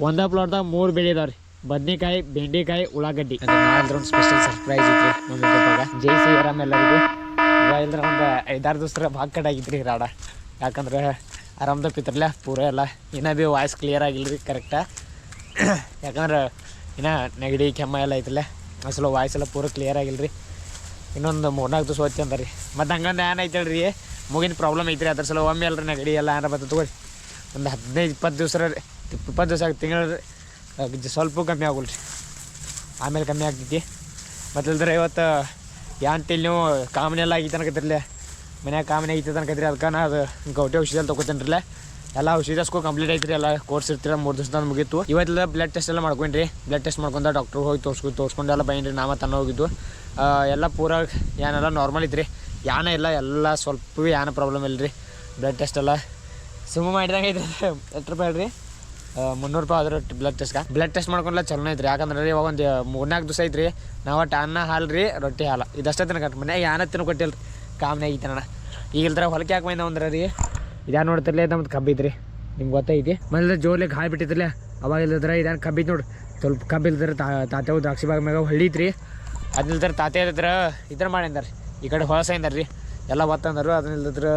ಒಂದ ಪ್ಲಾಟ್ದಾಗ ಮೂರು ಬೆಳೆ ಇದಾವ್ರಿ ಬದ್ನಿಕಾಯಿ, ಬೆಂಡೆಕಾಯಿ, ಉಳ್ಳಾಗಡ್ಡಿ. ಒಂದು ಸ್ಪೆಷಲ್ ಸರ್ಪ್ರೈಸ್ ಐತ್ರಿ ನಮ್ಮ ಜೈ ಸಿ ಆರಾಮ್ ಎಲ್ಲರಿಗೂ. ಇವಾಗ ಇಲ್ದ್ರ ಒಂದು ಐದಾರು ದಿವಸ ಭಾಗ ಕಡೆ ರೀ ರಾಡ ಯಾಕಂದ್ರೆ ಆರಾಮ್ದ ಪಿತ್ರಲ್ಲ ಪೂರ ಎಲ್ಲ ಇನ್ನ ಭೀ ವಾಯ್ಸ್ ಕ್ಲಿಯರ್ ಆಗಿಲ್ರಿ ಕರೆಕ್ಟ ಯಾಕಂದ್ರೆ ಇನ್ನ ನೆಗಡಿ, ಕೆಮ್ಮ ಎಲ್ಲ ಐತಲ್ಲ ಅಸಲು ವಾಯ್ಸ್ ಎಲ್ಲ ಪೂರ ಕ್ಲಿಯರ್ ಆಗಿಲ್ರಿ. ಇನ್ನೊಂದು ಮೂರ್ನಾಲ್ಕು ದಿವಸ ಹೋಗ್ತಿ ಅಂದ್ರಿ. ಮತ್ತು ಹಂಗಂದು ಏನ್ ಐತಲ್ರಿ ಮುಗಿನ ಪ್ರಾಬ್ಲಮ್ ಐತ್ರಿ. ಅದ್ರ ಸಲ ಒಮ್ಮೆ ಅಲ್ರಿ ನೆಗಡಿ ಎಲ್ಲ ಏನಾರ ಬರ್ತದೆ ತಗೊಳ್ಳಿ ಒಂದು ಹದಿನೈದು, ಇಪ್ಪತ್ತು ದಿವಸ ಇಪ್ಪತ್ತು ದಿವಸ ತಿಂಗಳ ಸ್ವಲ್ಪ ಕಮ್ಮಿ ಆಗೋಲ್ಲ ರೀ ಆಮೇಲೆ ಕಮ್ಮಿ ಆಗ್ತೈತಿ ಮತ್ತು ಇಲ್ದ್ರೆ ಇವತ್ತು ಯಾಂತಿಲ್ಲಿ ನೀವು ಕಾಮನೆ ಎಲ್ಲ ಆಗಿತ್ತು ಅನ್ಕತ್ತಿರ್ಲೆ ಮನ್ಯಾಗ ಕಾಮನೆ ಆಗಿತ್ತು ಅನ್ಕತ್ರಿ ಅದಕ್ಕೆ ನಾ ಅದು ಗೌಟಿ ಔಷಧಿ ತೊಗೊತೇನ್ರಲ್ಲ ಎಲ್ಲ ಔಷಧಿಸ್ಕೂ ಕಂಪ್ಲೀಟ್ ಐತ್ರಿ, ಎಲ್ಲ ಕೋರ್ಸ್ ಇರ್ತೀರ ಮೂರು ದಿವಸದ ಮುಗಿತ್ತು ಇವತ್ತೆಲ್ಲ ಬ್ಲಡ್ ಟೆಸ್ಟ್ ಎಲ್ಲ ಮಾಡ್ಕೊಂಡ್ರಿ. ಬ್ಲಡ್ ಟೆಸ್ಟ್ ಮಾಡ್ಕೊಂಡ ಡಾಕ್ಟ್ರಿಗೆ ಹೋಗಿ ತೋರಿಸ್ಕೊಂಡು ತೋರಿಸ್ಕೊಂಡು ಎಲ್ಲ ಬೈನ್ರಿ ನಾಮ ತನ್ನ ಹೋಗಿದ್ದು. ಎಲ್ಲ ಪೂರ ಏನೆಲ್ಲ ನಾರ್ಮಲ್ ಇದ್ರಿ. ಯಾನ ಇಲ್ಲ, ಎಲ್ಲ ಸ್ವಲ್ಪ ಯಾನ ಪ್ರಾಬ್ಲಮ್ ಇಲ್ಲ ರೀ ಬ್ಲಡ್ ಟೆಸ್ಟ್ ಎಲ್ಲ ಸುಮ್ಮ ಮಾಡಿದಂಗೆ ಐತ್ರಿ. ಎಷ್ಟು ರೂಪಾಯಿ ರೀ ಮುನ್ನೂರು ರೂಪಾಯಿ ಆದ್ರೆ ಬ್ಲಡ್ ಟೆಸ್ಟ್ ಬ್ಲಡ್ ಟೆಸ್ಟ್ ಮಾಡ್ಕೊಂಡ್ಲ ಚಲೋ ಐತ್ರಿ. ಯಾಕಂದ್ರೆ ಇವಾಗ ಒಂದು ಮೂರ್ನಾಲ್ಕು ದಿವಸ ಐತ್ರಿ. ನಾವು ಒಟ್ಟು ಅನ್ನ, ಹಾಲು ರೀ, ರೊಟ್ಟಿ, ಹಾಲು. ಇದಷ್ಟೇ ತಿನ್ಕಟ್ ಮನ್ಯಾಗ ಯಾನ ತಿನ್ನು ಕೊಟ್ಟಿಲ್ಲ ರೀ ಕಾಮನೆ ಐತಣ್ಣ ಈಗ ಇಲ್ದ್ರ ಹೊಲಕ್ಕೆ ಯಾಕೆ ಬಂದ ಅಂದ್ರೆ ರೀ ಇದ್ಯಾನು ನೋಡ್ತಿರ್ಲಿ ನಮ್ದು ಕಬ್ಬಿದ್ರಿ ನಿಮ್ಗೆ ಗೊತ್ತೈತಿ? ಮೊದಲ ಜೋಲಿಗೆ ಹಾಯ್ ಬಿಟ್ಟಿದ್ರಲ್ಲ, ಅವಾಗ ಇಲ್ಲದ್ರೆ ಇದಾನ ಐತಿ ನೋಡ್ರಿ ಸ್ವಲ್ಪ ಕಬ್ಬು ಇಲ್ದ್ರೆ ತಾತೆವು ದ್ರಾಕ್ಷಿ ಬಾಗ ಮ್ಯಾಗ ಹಳ್ಳಿ ಐತ್ರಿ. ಅದಿಲ್ದ್ರೆ ತಾತೆ ಇದ್ರ ಇದ್ರ ಮಾಡಿದಾರೆ ಈ ಕಡೆ ಹೊಲಸ ರೀ. ಎಲ್ಲ ಒತ್ತಂದರು ಅದನ್ನ ಇಲ್ದಿದ್ರೆ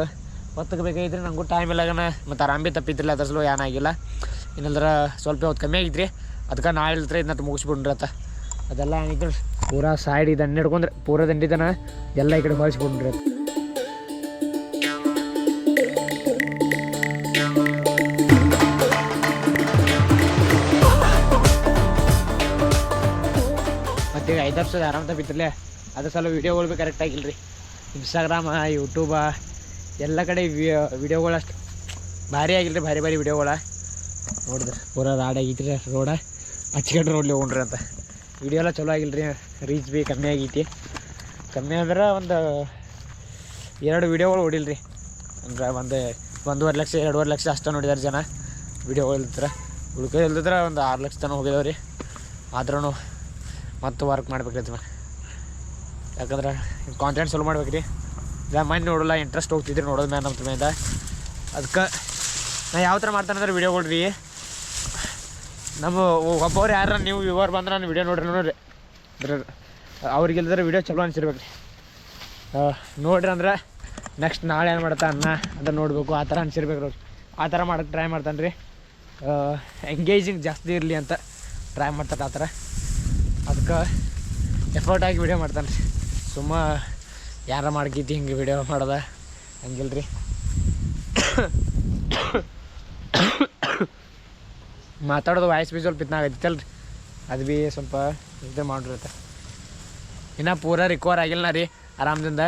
ಒತ್ತಕ್ಕೆ ಬೇಕಾಗಿದ್ರಿ ನಂಗೂ ಟೈಮ್ ಇಲ್ಲಾಗನ ಮತ್ತು ಆರಾಮಿ ತಪ್ಪಿದ್ರಲ್ಲ ಅದ್ರ ಸಲ ಏನಾಗಿಲ್ಲ ಇನ್ನಲ್ದ್ರ ಸ್ವಲ್ಪ ಹೊತ್ತು ಕಮ್ಮಿ ಆಗಿದ್ರಿ. ಅದಕ್ಕೆ ನಾಳೆ ಇಲ್ದ್ರೆ ಇದನ್ನ ಮುಗಿಸ್ಬಿಡ್ರಿ ಆತ ಅದೆಲ್ಲ ಏನಿದ್ರು ಪೂರಾ ಸೈಡ್ ಇದನ್ನು ಹಿಡ್ಕೊಂಡ್ರೆ, ಪೂರ ದಂಡಿದನ ಎಲ್ಲ ಈ ಕಡೆ ಮಾಡಿಸ್ಬಿಡ್ರಿ ಮತ್ತು ಐದು ವರ್ಷದ ಆರಾಮ ತಪ್ಪಿತ್ತಲ್ಲೇ ಅದ್ರ ಸಲ ವೀಡಿಯೋಗಳು ಕರೆಕ್ಟ್ ಆಗಿಲ್ಲ ರೀ ಇನ್ಸ್ಟಾಗ್ರಾಮ ಯೂಟ್ಯೂಬ ಎಲ್ಲ ಕಡೆ ವಿಡಿಯೋಗಳು ಅಷ್ಟು ಭಾರಿ ಆಗಿಲ್ಲ ಭಾರಿ ಭಾರಿ ವಿಡಿಯೋಗಳ ನೋಡಿದ್ರೆ ಪೂರ ರೀ ರೋಡ ಹಚ್ಕೊಂಡು ರೋಡ್ಲಿ ಹೋಗ್ರಿ ಅಂತ. ವಿಡಿಯೋ ಎಲ್ಲ ಚಲೋ ಆಗಿಲ್ಲ ರೀ ರೀಚ್ ಭೀ ಕಮ್ಮಿ ಆಗೈತಿ. ಕಮ್ಮಿ ಅಂದ್ರೆ ಒಂದು ಎರಡು ವಿಡಿಯೋಗಳು ಹೊಡಿಲ್ರಿ. ಅಂದ್ರೆ ಒಂದು ಒಂದೂವರೆ ಲಕ್ಷ, ಎರಡೂವರೆ ಲಕ್ಷ ಅಷ್ಟೇ ನೋಡಿದಾರೆ ಜನ ವಿಡಿಯೋಗಳು ಇಲ್ದ್ರ ಹುಡುಕೋ ಇಲ್ದಿದ್ರೆ ಒಂದು ಆರು ಲಕ್ಷ ತನಕ ರೀ ಆದ್ರೂ ಮತ್ತು ವರ್ಕ್ ಮಾಡ್ಬೇಕ್ರಿ ಯಾಕಂದ್ರೆ ಕಾಂಟೆಂಟ್ ಚಲೋ ಮಾಡ್ಬೇಕು ರೀ ಇಲ್ಲ ಮನೆ ನೋಡಲ್ಲ ಇಂಟ್ರೆಸ್ಟ್ ಹೋಗ್ತಿದ್ರಿ ನೋಡೋದು ಮ್ಯಾನ್ ನಮ್ಮ ಮೇದ ಅದಕ್ಕೆ ನಾ ಯಾವ ಥರ ಮಾಡ್ತಾನೆ ಅಂದ್ರೆ ವಿಡಿಯೋಗಳು ರೀ ನಮ್ಮ ಒಬ್ಬವ್ರು ಯಾರ ನೀವು ವ್ಯೂವರ್ ಬಂದ್ರೆ ನಾನು ವಿಡಿಯೋ ನೋಡ್ರಿ ನೋಡ್ರಿ. ಅಂದ್ರೆ, ಅವ್ರಿಗೆ ಇಲ್ದ್ರೆ ವಿಡಿಯೋ ಚಲೋ ಅನ್ಸಿರ್ಬೇಕು ನೋಡ್ರಿ ಅಂದ್ರೆ ನೆಕ್ಸ್ಟ್ ನಾಳೆ ಏನು ಮಾಡ್ತಾ ಅನ್ನ ಅದನ್ನು ನೋಡಬೇಕು, ಆ ಥರ ಅನ್ಸಿರ್ಬೇಕು ಆ ಥರ ಮಾಡಕ್ಕೆ ಟ್ರೈ ಮಾಡ್ತಾನೆ ರೀ. ಎಂಗೇಜಿಂಗ್ ಜಾಸ್ತಿ ಇರಲಿ ಅಂತ ಟ್ರೈ ಮಾಡ್ತಾರೆ ಆ ಥರ. ಅದಕ್ಕೆ ಎಫರ್ಟ್ ಆಗಿ ವಿಡಿಯೋ ಮಾಡ್ತಾನೆ ರೀ. ಸುಮ್ಮ ಯಾರ ಮಾಡ್ಕೈತಿ ಹಿಂಗೆ ವಿಡಿಯೋ ಮಾಡೋದ ಹಂಗಿಲ್ಲ ರೀ ಮಾತಾಡೋದು ವಾಯ್ಸ್ ಬಿ ಸ್ವಲ್ಪ ಇತ್ನಾಗೈತಲ್ಲ ಅಲ್ರಿ. ಅದು ಭೀ ಸ್ವಲ್ಪ ಇದು ಮಾಡಿರುತ್ತೆ. ಇನ್ನೂ ಪೂರ ರಿಕವರ್ ಆಗಿಲ್ಲ ರೀ, ಆರಾಮದಿಂದ.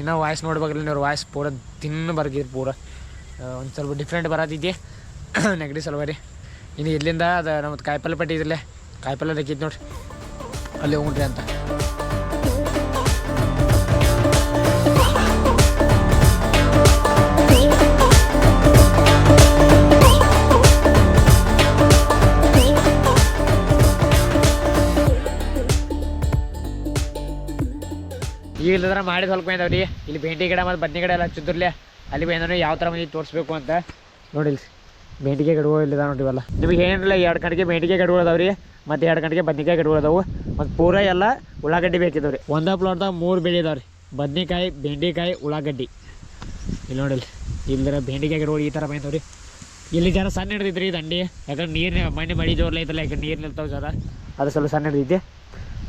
ಇನ್ನೂ ವಾಯ್ಸ್ ನೋಡ್ಬೇಕಲ್ಲ ನೀವು ವಾಯ್ಸ್ ಪೂರ ತಿನ್ನ ಬರ್ಗಿರಿ ಪೂರ. ಒಂದು ಸ್ವಲ್ಪ ಡಿಫ್ರೆಂಟ್ ಬರತ್ತಿದ್ದೆ ನೆಗಡಿ ರೀ. ಇನ್ನು ಇಲ್ಲಿಂದ ಅದು ನಮ್ಮದು ಕಾಯಿಪಲ್ಲೆ ಪಟ್ಟಿ ಕಾಯಿಪಲ್ಲೆ ಬೇಕಿತ್ತು ನೋಡ್ರಿ. ಅಲ್ಲಿ ಹೋಗ್ರಿ ಅಂತ. ಇಲ್ಲದ್ರ ಮಾಡಿ ಸ್ವಲ್ಪ ಬಂದವ್ರಿ ಇಲ್ಲಿ ಬೆಂಡಿ ಗಿಡ ಮತ್ತು ಬದ್ನಿ ಗಿಡ ಎಲ್ಲ ಹಚ್ಚಿದ್ರಲ್ಲೇ ಅಲ್ಲಿ ಬಂದ್ರೆ ಯಾವ ಥರ ಮಂದಿ ತೋರಿಸ್ಬೇಕು ಅಂತ ನೋಡಿಲ್ರಿ. ಬೇಂಟಿಗೆ ಗಿಡಗಳು ಇಲ್ಲದ ನೋಡಿ ಇವೆಲ್ಲ. ನಿಮಗೆ ಏನಿಲ್ಲ ಎರಡು ಗಂಟೆಗೆ ಬೇಂಟಿಗೆ ಗಿಡಗಳು ಅದಾವ್ರಿ. ಮತ್ತು ಎರಡು ಗಂಟೆಗೆ ಬದ್ನಿಕಾಯಿ ಗಿಡಗಳು ಅದಾವು. ಮತ್ತು ಪೂರ ಎಲ್ಲ ಉಳ್ಳಾಗಡ್ಡಿ ಬೇಕಿದಾವ್ರಿ. ಒಂದೇ ಪ್ಲಾಟ್ದಾಗ ಮೂರು ಬೆಳೆ ಇದಾವ್ರಿ ಬದ್ನಿಕಾಯಿ ಬೆಂಡೆಕಾಯಿ ಉಳ್ಳಾಗಡ್ಡಿ. ಇಲ್ಲಿ ನೋಡಿಲ್ಲ ಇಲ್ಲರ ಬೆಂಡಿಕಾಯಿ ಗಿಡಗಳು ಈ ಥರ ಬಂದವ್ರಿ ಇಲ್ಲಿ ಜನ ಸಣ್ಣ ಹಿಡಿದ್ರಿ ದಂಡಿ. ಯಾಕಂದ್ರೆ ನೀರಿನ ಮಣ್ಣೆ ಮಳಿ ಜೋರ್ಲ ಐತಲ್ಲ, ಯಾಕಂದ್ರೆ ನೀರು ನಿಲ್ತಾವೆ ಜರ. ಅದು ಸ್ವಲ್ಪ ಸಣ್ಣ ಹಿಡಿದೈತಿ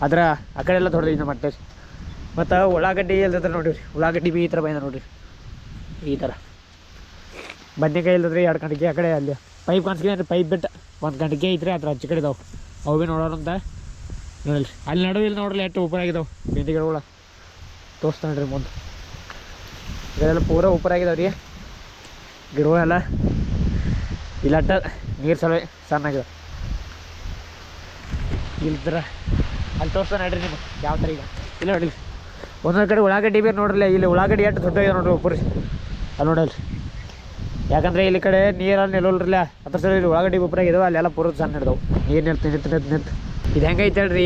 ಅದರ ಆ ಕಡೆ ಎಲ್ಲ ದೊಡ್ಡದಿಂದ ಮತ್ತೆ ಮತ್ತು ಉಳ್ಳಾಗಡ್ಡಿ ಇಲ್ದಿದ್ರೆ ನೋಡಿರಿ, ಉಳ್ಳಾಗಡ್ಡಿ ಬಿ ಈ ಥರ ಬಂದ ನೋಡಿರಿ. ಈ ಥರ. ಬದ್ನೆಕಾಯಿ ಇಲ್ದಿದ್ರೆ ಎರಡು ಗಂಟೆಗೆ ಆ ಕಡೆ ಅಲ್ಲಿ ಪೈಪ್ ಕಾಣಿಸ್ಕೊಂಡ್ರಿ ಪೈಪ್ ಬಿಟ್ಟು ಒಂದು ಗಂಟೆಗೆ ಇದ್ರೆ ಅದ್ರ ಹಚ್ಚ ಕಡೆ ಇದಾವೆ. ಅವು ಭೀ ಅಂತ ನೋಡಿರಿ ಅಲ್ಲಿ ನಡುವೆ ಇಲ್ಲಿ ನೋಡ್ರಿ ಎಷ್ಟು ಉಪರ್ ಆಗಿದಾವೆ. ಬೆಂಡಿ ಗಿಡಗಳ ತೋರಿಸ್ತಾನೆ ರೀ ಮುಂದೆ. ಇದೆಲ್ಲ ಪೂರ ಉಪರ್ ಆಗಿದಾವೆ ರೀ. ಗಿಡಗಳೆಲ್ಲ ಇಲ್ಲಟ್ಟ ನೀರು ಸಲ ಸಣ್ಣಾಗಿದಾವೆ. ಇಲ್ದ್ರ ಅಲ್ಲಿ ತೋರಿಸ್ತಾನೆ ನೋಡ್ರಿ ನಿಮ್ಗೆ ಯಾವ ಥರ ಈಗ. ಇಲ್ಲ ನೋಡಿ ಒಂದೊಂದು ಕಡೆ ಉಳ್ಳಾಗಡ್ಡಿ ಬೇರೆ ನೋಡ್ರಲ್ಲ, ಇಲ್ಲಿ ಉಳ್ಳಾಗಡ್ಡಿ ಎಷ್ಟು ದೊಡ್ಡ ಇದೆ ನೋಡ್ರಿ ಒಬ್ಬರು ಅಲ್ಲಿ ನೋಡಲ್ರಿ. ಯಾಕಂದ್ರೆ ಇಲ್ಲಿ ಕಡೆ ನೀರಲ್ಲಿ ನಿಲ್ಲಲ್ರಲ್ಲ, ಅದ್ರ ಸಲ ಇಲ್ಲಿ ಉಳ್ಳಾಗಡ್ಡಿ ಗೊಬ್ಬರ ಇದಾವೆ, ಅಲ್ಲೆಲ್ಲ ಪೂರ ಸಣ್ಣ ಹಿಡ್ದವು ನೀರು ನಿಂತು ನಿಂತು ನಿಂತು ನಿಂತು ಇದು ಹೆಂಗೆ ಹೇಳ್ರಿ,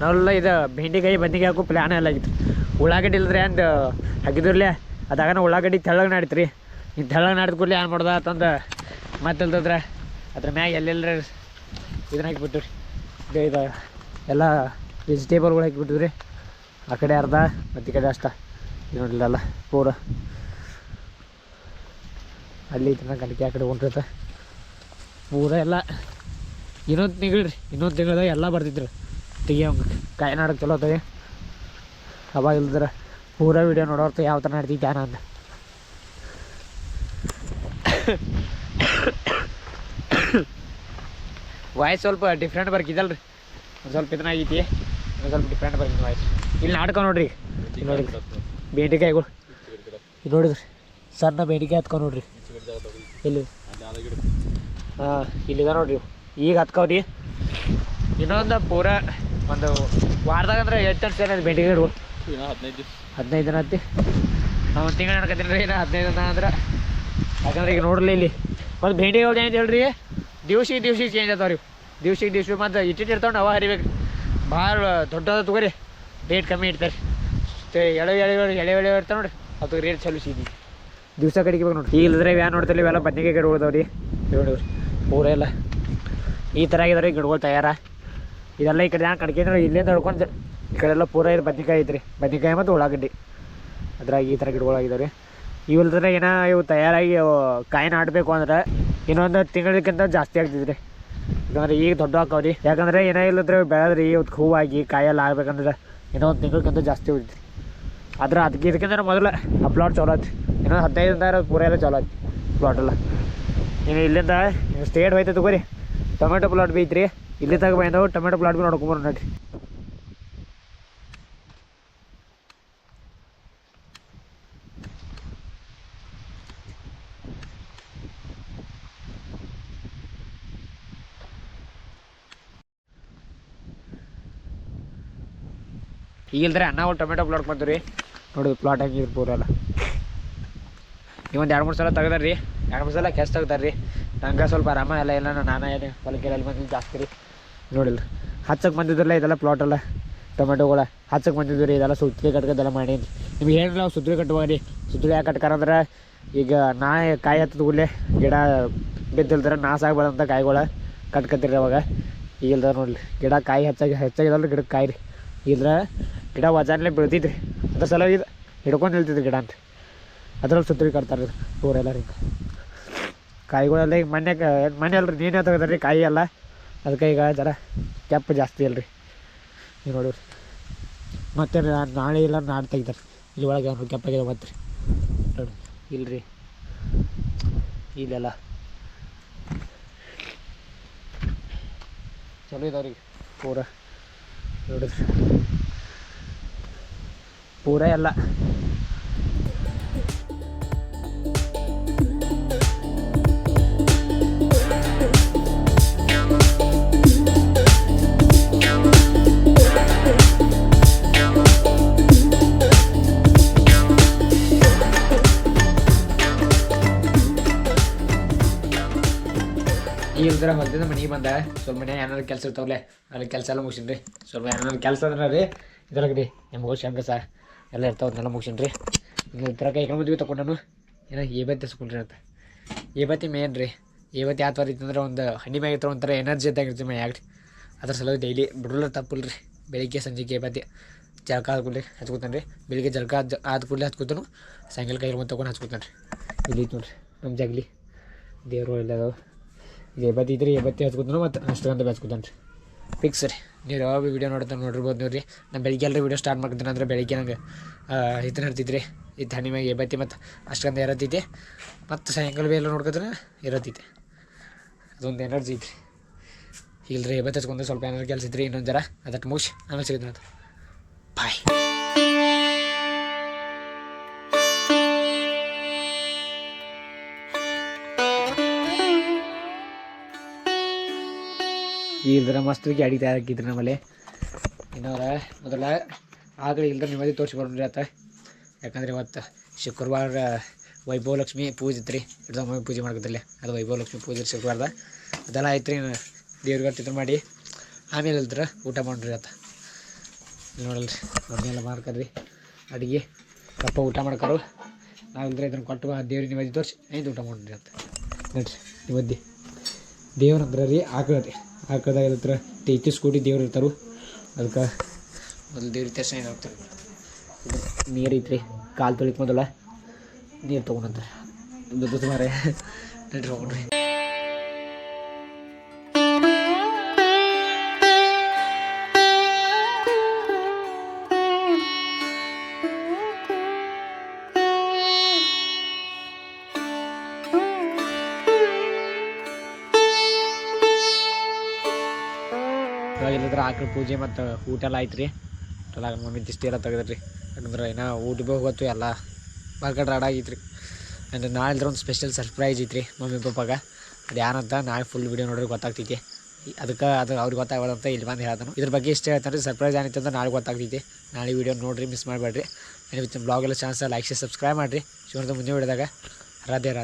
ನಾವೆಲ್ಲ ಇದು ಬೆಂಡಿಕಾಯಿ ಬದ್ನಿಕಾಯಿ ಹಾಕೋ ಪ್ಲ್ಯಾನ್ ಎಲ್ಲ ಆಗಿತ್ತು. ಉಳ್ಳಾಗಡ್ಡಿ ಇಲ್ಲದ್ರೆ ಅಂದು ಹಾಕಿದ್ರಲ್ಲೇ ಅದಾಗನ ಉಳ್ಳಾಗಡ್ಡಿ ತೆಳ್ಳಗೆ ನಾಡಿತ್ತು ರೀ ಈ ತೆಳ್ಳಗೆ ನಾಡಿದ ಕೂಡಲೇ ಏನು ಮಾಡ್ದ ಅಂತಂದು ಮತ್ತೆ ಅದ್ರ ಮ್ಯಾಗ ಎಲ್ಲೆಲ್ಲರ ಇದನ್ನ ಹಾಕಿಬಿಟ್ಟು ರೀ ಇದು ಎಲ್ಲ ವೆಜಿಟೇಬಲ್ಗಳು ಹಾಕಿಬಿಟ್ಟಿದ್ರಿ ಆ ಕಡೆ ಅರ್ಧ, ಮತ್ತು ಈ ಕಡೆ ಅಷ್ಟ. ನೋಡಿಲ್ಲ ಪೂರ. ಅಲ್ಲಿ ಇದನ್ನ ಗಂಟೆ ಆ ಕಡೆ ಹೊಂಟಿರ್ತ. ಪೂರ ಎಲ್ಲ ಇನ್ನೊಂದು ತಿಂಗಳ್ರಿ ಇನ್ನೊಂದು ತಿಂಗಳದಾಗ ಎಲ್ಲ ಬರ್ತಿದ್ರು ತೆಗಿಯೋಂಗ ಕಾಯಿ ನಾಡಕ್ಕೆ ಚಲೋ ತೆಗಿ ಅವಾಗ ಇಲ್ದ್ರ ಪೂರ ವಿಡಿಯೋ ನೋಡೋರ್ತ ಯಾವ ಥರ ನಡ್ತಿದ್ದೆ ಅಂತ. ವಾಯ್ಸ್ ಸ್ವಲ್ಪ ಡಿಫ್ರೆಂಟ್ ಬರ್ಕಿದ್ದಲ್ರಿ ಸ್ವಲ್ಪ ಇದನ್ನ ಆಗೈತಿ. ಒಂದು ಸ್ವಲ್ಪ ಡಿಫ್ರೆಂಟ್ ಬರ್ಕಿದ್ದು ವಾಯ್ಸ್ ಇಲ್ಲಿ ನಾಟಕ ನೋಡ್ರಿ. ನೋಡಿ ಬೇಟಿಕಾಯಿಗಳು ನಾ ನೋಡಿದ್ರಿ? ಸಣ್ಣ ಬೇಡಿಕೆ ಹತ್ಕೊಂಡು ನೋಡ್ರಿ. ಇಲ್ಲಿ. ಹಾಂ ಇಲ್ಲಿದ ನೋಡ್ರಿ. ಈಗ ಹತ್ಕೋರಿ ಇನ್ನೊಂದು ಪೂರ ಒಂದು ವಾರದಾಗ ಅಂದ್ರೆ ಎಷ್ಟು ಅಂತ ಬೇಟಿಗೆ ಗಿಡಗಳು ಹದಿನೈದು ದಿವಸ. ಹದಿನೈದು ದಿನ ಹತ್ತಿ ನಾವು ಒಂದು ತಿಂಗಳು ನಡ್ಕತ್ತೀನಿ ರೀ ಇನ್ನು ಹದಿನೈದು ದಿನ ಅಂದ್ರೆ ಯಾಕಂದ್ರೆ ಈಗ ನೋಡ್ಲಿ ಇಲ್ಲಿ. ಒಂದು ಭೇಟಿಗಳು ಏನು ಹೇಳ್ರಿ. ದಿವ್ಸಿಗೆ ದಿವ್ಸಿಗೆ ಚೇಂಜ್ ಆತಾವ ರೀ ದಿವ್ಸಿಗೆ ದಿವ್ಸ ಮತ್ತು ಇಟ್ಟಿಟ್ಟು ಇರ್ತಾವೆ ಅವ ಹರಿಬೇಕು. ಭಾಳ ದೊಡ್ಡದ ತಗೋರಿ. ರೇಟ್ ಕಮ್ಮಿ ಇಡ್ತಾರೆ. ಎಳೆ ಎಳೆ ಎಳೆ ಎಳೆ ಇರ್ತಾವೆ ನೋಡಿ ಅದು ರೇಟ್ ಚಲೋ ಸೀದಿ. ದಿವಸ ಕಡಿಗೆ ಬೇಕು ನೋಡಿರಿ. ಈಗ ಇಲ್ಲದ್ರೆ ವ್ಯಾನ್ ನೋಡ್ತಿಲ್ಲ ಇವೆಲ್ಲ ಬದ್ನಿಕಾಯಿ ಗಿಡ ಉಳ್ದವ್ರಿ. ನೋಡಿವ್ರಿ ಪೂರ ಎಲ್ಲ. ಈ ಥರ ಆಗಿದಾವೆ ರೀ ಗಿಡಗಳು ತಯಾರ. ಇದೆಲ್ಲ ಈ ಕಡೆ ನಾನು ನೋಡಿ ಇಲ್ಲೇ ನೋಡ್ಕೊಂಡು ಈ ಕಡೆ ಎಲ್ಲ ಪೂರ ಇದು ಬದ್ನಿಕಾಯಿ ಐತ್ರಿ. ಬದ್ನಿಕಾಯಿ ಮತ್ತು ಉಳ್ಳಾಗಡ್ಡಿ. ಅದ್ರಾಗ ಈ ಥರ ಗಿಡಗಳಾಗಿದ್ದಾವೆ ರೀ ಇವಿಲ್ದ್ರೆ ಏನೋ ಇವು ತಯಾರಾಗಿ ಕಾಯಿನ ಆಡಬೇಕು ಅಂದ್ರೆ ಇನ್ನೊಂದು ತಿಂಗಳಿಗಿಂತ ಜಾಸ್ತಿ ಆಗ್ತಿದ್ರಿ ಯಾಕಂದ್ರೆ ಈಗ ದೊಡ್ಡ ಹಾಕವ್ರಿ. ಯಾಕಂದ್ರೆ ಏನೇ ಇಲ್ಲದ್ರೆ ಬೆಳೆದ್ರಿ, ಇವತ್ತು ಹೂವಾಗಿ ಕಾಯಲ್ಲ ಆಗ್ಬೇಕಂದ್ರೆ ಇನ್ನೊಂದು ತಿಂಗಳಿಗಿಂತ ಜಾಸ್ತಿ ಉಳಿದ್ರಿ ಆದ್ರೆ ಅದಕ್ಕೆ ಇದಕ್ಕಿಂತ ಮೊದಲು ಆ ಪ್ಲಾಟ್ ಚಲೋ ಆಯ್ತು. ಇನ್ನೊಂದು ಹದಿನೈದು ದಿನ ಪೂರ ಎಲ್ಲ ಚಲೋ ಆಯ್ತು ಪ್ಲಾಟ್ ಎಲ್ಲ. ಇನ್ನು ಇಲ್ಲಿಂದ ಸ್ಟೇಟ್ ಹೋಯ್ತು ತಗೋರಿ. ಟೊಮೆಟೊ ಪ್ಲಾಟ್ ಬಿ ಐತ್ರಿ ಇಲ್ಲಿ ತಗೋ ಬಂದವು ಟೊಮೆಟೊ ಪ್ಲಾಟ್ ಬಿ ನೋಡ್ಕೊಂಬರು ನೋಡ್ರಿ. ಈಗ ಇಲ್ದ್ರೆ ಅನ್ನ ಅವ್ರು ಟೊಮೆಟೊ ಪ್ಲಾಟ್ ಮಾಡ್ತೀವಿ ರೀ ನೋಡಿದ್ರು ಪ್ಲಾಟ್ ಹೆಂಗಿದ್ರು ಪೂರ ಎಲ್ಲ. ಇವೊಂದು ಎರಡು ಮೂರು ಸಲ ತೆಗ್ದಾರ ರೀ ಎರಡು ಮೂರು ಸಲ ಕೆಸ್ ತೆಗ್ದಾರ. ರೀ ನಂಗೆ ಸ್ವಲ್ಪ ಆರಾಮ ಎಲ್ಲ ಇಲ್ಲ ನಾನು ಏನು ಹೊಲಕೆಲ್ಲ ಬಂದಿದ್ದು ಜಾಸ್ತಿ ರೀ. ನೋಡಿಲ್ಲ ಹಚ್ಚಕ್ಕೆ ಬಂದಿದ್ರಲ್ಲ ಇದೆಲ್ಲ ಪ್ಲಾಟೆಲ್ಲ ಟೊಮೆಟೊಗಳ. ಹಚ್ಚಕ್ಕೆ ಬಂದಿದ್ದು ರೀ ಇದೆಲ್ಲ ಸುತ್ತಲಿ ಕಟ್ಕೋದೆಲ್ಲ ಮಾಡೀನಿ. ನಿಮ್ಗೆ ಹೇಳಿಲ್ಲ ನಾವು ಸುತ್ತಲಿ ಕಟ್ಟುವಾಗ ಸುತ್ತಲಿ ಯಾಕೆ ಕಟ್ಕಾರಂದ್ರೆ ಈಗ ನಾ ಕಾಯಿ ಹತ್ತದ ಕೂಡಲೇ ಗಿಡ ಬಿದ್ದಿಲ್ದ್ರೆ ನಾಶ ಕಾಯಿಗಳು ಕಾಯಿಗಳ ಕಟ್ಕತ್ತೀರಿ ಅವಾಗ. ಈಗ ಇಲ್ದ ನೋಡ್ಲಿ ಗಿಡ ಕಾಯಿ ಹೆಚ್ಚಾಗಿ ಹೆಚ್ಚಾಗಿದಲ್ಲ ಗಿಡಕ್ಕೆ ಕಾಯಿ ರೀ. ಇಲ್ದ್ರ ಗಿಡ ವಜಾನ್ಲೆ ಬೀಳ್ತಿದ್ರಿ. ಅದ್ರ ಸಲುವಾಗಿ ಇದು ಹಿಡ್ಕೊಂಡು ನಿಲ್ತಿದ್ರು ಗಿಡ ಅಂತ. ಅದ್ರಲ್ಲಿ ಸುತ್ತರಿ ಕಟ್ತಾರೆ ಎಲ್ಲ ರೀ ಕಾಯಿಗಳೆಲ್ಲ ಈಗ ಮನೆ ಮನೆ ಅಲ್ರಿ, ನೀನೇ ತೆಗೆದ್ರಿ ಕಾಯಿ ಎಲ್ಲ. ಅದಕ್ಕೆ ಈಗ ಜರ ಕೆಪ್ಪು ಜಾಸ್ತಿ ಅಲ್ರಿ. ನೀವು ನೋಡಿರಿ. ಮತ್ತೆ ನಾಳೆ ಇಲ್ಲ ನಾಳೆ ತೆಗಿತಾರೆ ಇಲ್ಲಿ ಒಳಗೆ ಅವ್ರು ಕೆಂಪಾಗಿದೆ ಮತ್ತೆ ರೀ ಇಲ್ರಿ. ಇಲ್ಲೆಲ್ಲ. ಚಲೋ ಇದಾವ್ರಿ ಪೂರ. ನೋಡಿದ್ರಿ. ಪೂರ ಎಲ್ಲ ಈಗ ಹೊಲ್ದಿಂದ ಮನೆಗೆ ಬಂದ. ಸ್ವಲ್ಪ ಮನೆ ಏನಾರು ಕೆಲಸ ಇರ್ತಾವಲ್ಲೇ ಅಲ್ಲಿ ಕೆಲಸ ಎಲ್ಲ ಮುಗಿಸಿನ್ರಿ. ಸ್ವಲ್ಪ ಏನಾದ್ರು ಕೆಲಸ ಅಂದ್ರೆ ರೀ ಇದ್ರಾಗ ರೀ ನಿಮ್ಗೆ ಶಂಕಸ ಎಲ್ಲ ಇರ್ತಾವನ್ನೆಲ್ಲ ಮುಗಿಸಿನ್ರಿ. ಇನ್ನು ಥರ ಕೈ ಬಂದ್ವಿ ತೊಗೊಂಡನು ಏನೋ ಏಬತ್ತಿ ಸ್ಕೂಲ್ರಿ ಅಂತ. ಏಬತ್ತಿ ಮೇನ್ ರೀ. ಏಬತ್ತಿ ಯಾವ ಥರ ಇತ್ತಂದ್ರೆ ಒಂದು ಹಣ್ಣಿ ಮ್ಯಾಗ ಇರ್ತಾವ ಒಂಥರ ಎನರ್ಜಿ ಇದ್ದಾಗ ಇರ್ತೀವಿ ಮ್ಯಾಗ ರೀ. ಅದ್ರ ಸಲುವಾಗಿ ಡೈಲಿ ಬಿಡಲ್ಲ ತಪ್ಪಲ್ಲ ರೀ ಬೆಳಿಗ್ಗೆ, ಸಂಜೆಗೆ ಏಬತ್ತಿ ಜಳಕ ಆದ ಕೂಡಲೇ ಹಚ್ಕೊತಾನೆ ರೀ. ಬೆಳಿಗ್ಗೆ ಜಳಕ ಆದ ಕೂಡಲೇ ಹಚ್ಕೊತಾನು. ಸಾಯಂಕಾಲ ಕೈ ತೊಗೊಂಡು ಹಚ್ಕೊತಾನೆ ರೀ. ಇಲ್ಲಿ ನೋಡ್ರಿ ನಮ್ಮ ಜಗಲಿ. ದೇವರು ಎಲ್ಲ ಇದು ಎಬತ್ತಿ ಇದ್ರೆ ಏಬತ್ತಿ ಹಚ್ಕೊತಾನು ಮತ್ತು ಅಷ್ಟೊಂದು ಹಚ್ಕೊತಾನೆ ರೀ. ಫಿಕ್ಸ್ ರೀ. ನೀವು ಯಾವಾಗ ವಿಡಿಯೋ ನೋಡ್ತಾ ನೋಡಿರ್ಬೋದು ನೋಡಿರಿ. ನಾನು ಬೆಳಿಗ್ಗೆ ಎಲ್ಲರೂ ವಿಡಿಯೋ ಸ್ಟಾರ್ಟ್ ಮಾಡ್ತೀನಿ ಅಂದರೆ ಬೆಳಿಗ್ಗೆ ನಂಗೆ ಇದನ್ನ ಇರ್ತಿದ್ರಿ ಈ ತಣ್ಣಿ ಮ್ಯಾಗೆ ಮತ್ತು ಅಷ್ಟೊಂದು ಇರತ್ತೈತಿ ಮತ್ತು ಸಾಯಂಕಾಲ ಭೀ ಎಲ್ಲ ನೋಡ್ಕೊತಾರೆ ಇರತ್ತೈತಿ ಅದೊಂದು ಎನರ್ಜಿ ಐತ್ರಿ. ಇಲ್ಲರಿ ಎಬತ್ತಿ ಹಚ್ಕೊಂಡು ಸ್ವಲ್ಪ ಏನಾರು ಕೆಲಸ ಇದ್ರಿ ಇನ್ನೊಂದು ಜರ. ಅದಕ್ಕೆ ಮುಗಿಸಿ. ಆಮೇಲೆ ಸಿಗಿದ್ರೆ ಇಲ್ದ್ರ ಮಸ್ತ್ ಗಾಡಿ ತಯಾರಾಗಿದ್ರಿ ನಮ್ಮಲ್ಲಿ. ಇನ್ನವ್ರ, ಮೊದಲ ಆಗಲಿ ಇಲ್ದ್ರ ನಿಮ್ಮದೇ ತೋರಿಸಿ ಬರ್ರಿ ಆತ. ಯಾಕಂದ್ರೆ ಇವತ್ತು ಶುಕ್ರವಾರ ವೈಭವ ಲಕ್ಷ್ಮಿ ಪೂಜೆ ಇತ್ತು ರೀ ಪೂಜೆ ಮಾಡ್ಕೊತಿರಲಿ ಅದು ವೈಭವ ಲಕ್ಷ್ಮಿ ಪೂಜೆ ಶುಕ್ರವಾರದ. ಅದೆಲ್ಲ ಆಯ್ತು ರೀ ದೇವ್ರಿಗೆ ಚಿತ್ರ ಮಾಡಿ ಆಮೇಲೆ ಇಲ್ದ್ರ ಊಟ ಮಾಡ್ರಿ ಆತ. ನೋಡಲ್ರಿ ಅದನ್ನೆಲ್ಲ ಮಾಡ್ಕರ್ರಿ ಅಡುಗೆ ಕಪ್ಪ ಊಟ ಮಾಡ್ಕರು. ನಾವು ಇಲ್ದ್ರೆ ಇದನ್ನು ಕೊಟ್ಟು ದೇವ್ರಿಗೆ ನಿಮ್ಮದಿ ತೋರಿಸಿ ಐದು ಊಟ ಮಾಡ್ರಿ ಅಂತ. ನೋಡ್ರಿ, ನಿಮ್ಮದಿ. ದೇವ್ರ ಅಂದ್ರೆ ರೀ ಆಕಳ ರೀ ಆಕಳದಾಗ ಹತ್ರ ಕೂಡಿ ಸ್ಕೂಟಿ ದೇವ್ರು ಇರ್ತಾರು. ಅದಕ್ಕೆ ಮೊದಲು ದೇವ್ರ ತರ್ಸ ಏನಾಗ್ತದೆ ನೀರು ಐತ್ರಿ, ಕಾಲು ತೊಳಿಕ್ ಮೊದಲ ನೀರು ತೊಗೊಂಡಂತಾರೆ ಮಾರೇ. ನಡ್ರಿ ಹೋಗ್ರಿ. ಆಕಳ ಪೂಜೆ ಮತ್ತು ಊಟ ಎಲ್ಲ ಆಯ್ತು ರೀ ಎಲ್ಲ ಮಮ್ಮಿ ದಿಷ್ಟಿ ಎಲ್ಲ ತೆಗೆದ್ರಿ. ಯಾಕಂದ್ರೆ ಏನೋ ಊಟ ಭೀ ಹೋಗತ್ತು ಎಲ್ಲ ಮಾರ್ಕೆಟ್ ರಾಡ್ ಆಗಿತ್ತು ರೀ ಅಂದ್ರೆ ನಾಳೆ ಒಂದು ಸ್ಪೆಷಲ್ ಸರ್ಪ್ರೈಸ್ ಐತ್ರಿ ಮಮ್ಮಿ ಪಪ್ಪಾಗ. ಅದು ಯಾರಂತ ನಾಳೆ ಫುಲ್ ವಿಡಿಯೋ ನೋಡ್ರಿ ಗೊತ್ತಾಗ್ತೈತಿ. ಅದಕ್ಕೆ ಅದು ಅವ್ರಿಗೆ ಗೊತ್ತಾಗಲ್ಲ ಇಲ್ಲಿ ಬಂದು ಹೇಳ್ತಾನೆ ಇದ್ರ ಬಗ್ಗೆ ಇಷ್ಟ ಹೇಳ್ತಾನೆ ಸರ್ಪ್ರೈಸ್ ಏನಿತ್ತು ಅಂತ ನಾಳೆ ಗೊತ್ತಾಗ್ತೈತಿ. ನಾಳೆ ವಿಡಿಯೋ ನೋಡ್ರಿ ಮಿಸ್ ಮಾಡಬೇಡ್ರಿ. ವಿತ್ ಬ್ಲಾಗ್ ಎಲ್ಲ ಚಾನ್ಸ್ ಲೈಕ್ ಶೇರ್ ಸಬ್ಸ್ಕ್ರೈಬ್ ಮಾಡಿರಿ. ಶಿವನದ ಮುಂದೆ ವಿಡಿಯೋದಾಗ ರಾಧೆ ರಾಧೆ.